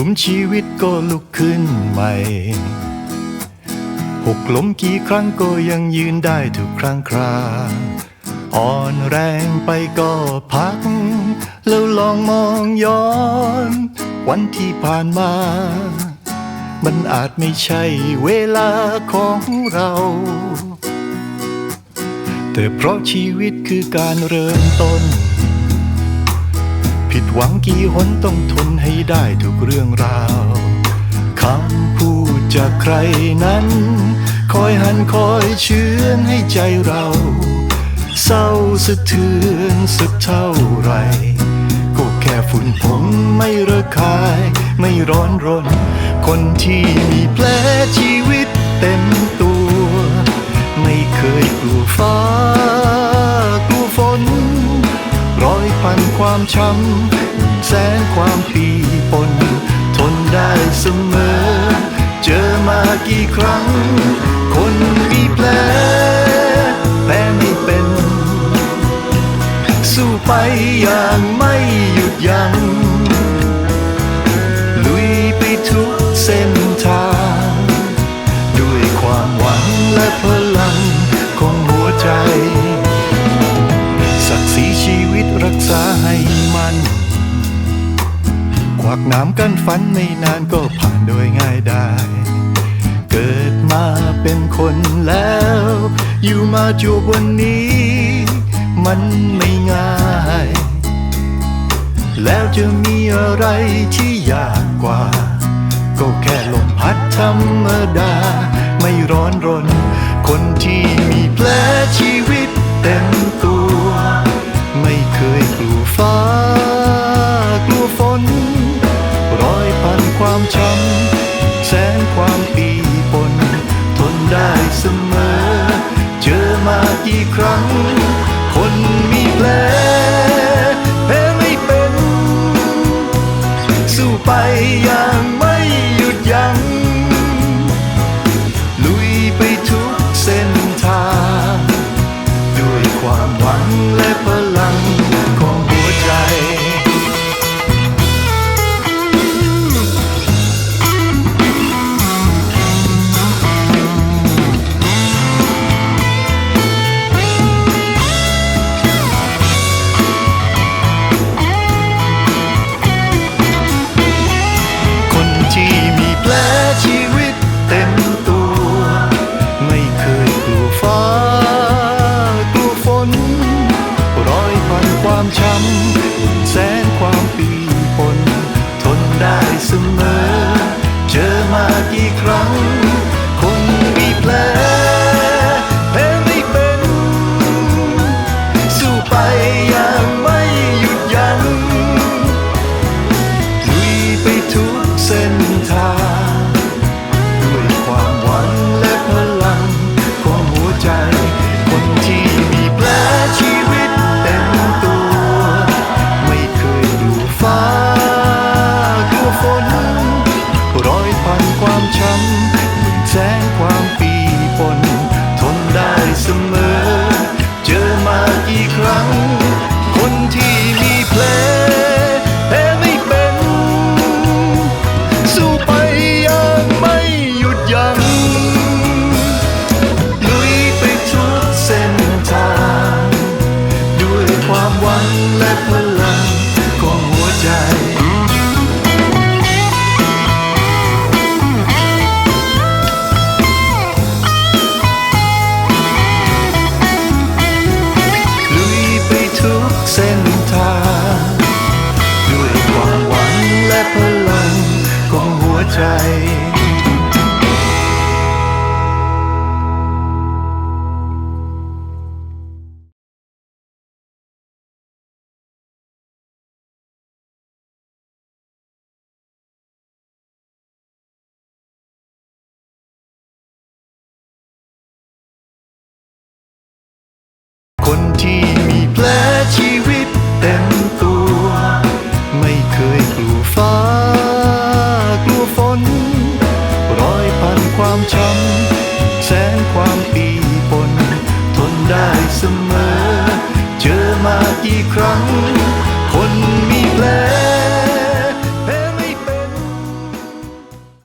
ลุมชีวิตก็ลุกขึ้นใหม่ หกล้มกี่ครั้งก็ยังยืนได้ทุกครั้งครา อ่อนแรงไปก็พัก แล้วลองมองย้อน วันที่ผ่านมา มันอาจไม่ใช่เวลาของเรา แต่เพราะชีวิตคือการเริ่มต้น ผิดหวังกี่หนต้องทนให้ได้ทุกเรื่องราวคำพูดจากใครนั้น คอยหันคอยเชื้อนให้ใจเรา เศร้าสะเทือนสักเท่าไร ก็แค่ฝุ่นผงไม่ระคาย ไม่ร้อนรน คนที่มีแผลชีวิตเต็มตัว ไม่เคยกลัวฟ้ฝัน พันความช้ำแสนความปีปน ทนได้เสมอ เจอมากี่ครั้ง คนมีแผลแพ้ไม่เป็น สู้ไปอย่างไม่หยุดยัง้งลุยไปทุกเส้นทาง ษาให้มัน ควักน้ำกันฝันไม่นานก็ผ่านโดยง่ายได้ เกิดมาเป็นคนแล้ว อยู่มาจูบวันนี้ มันไม่ง่าย แล้วจะมีอะไรที่ยากกว่า ก็แค่ลมพัดธรรมดา ไม่ร้อนรน คนที่มีแผลชีวิตเต็มตัว กี่ครั้ง ไง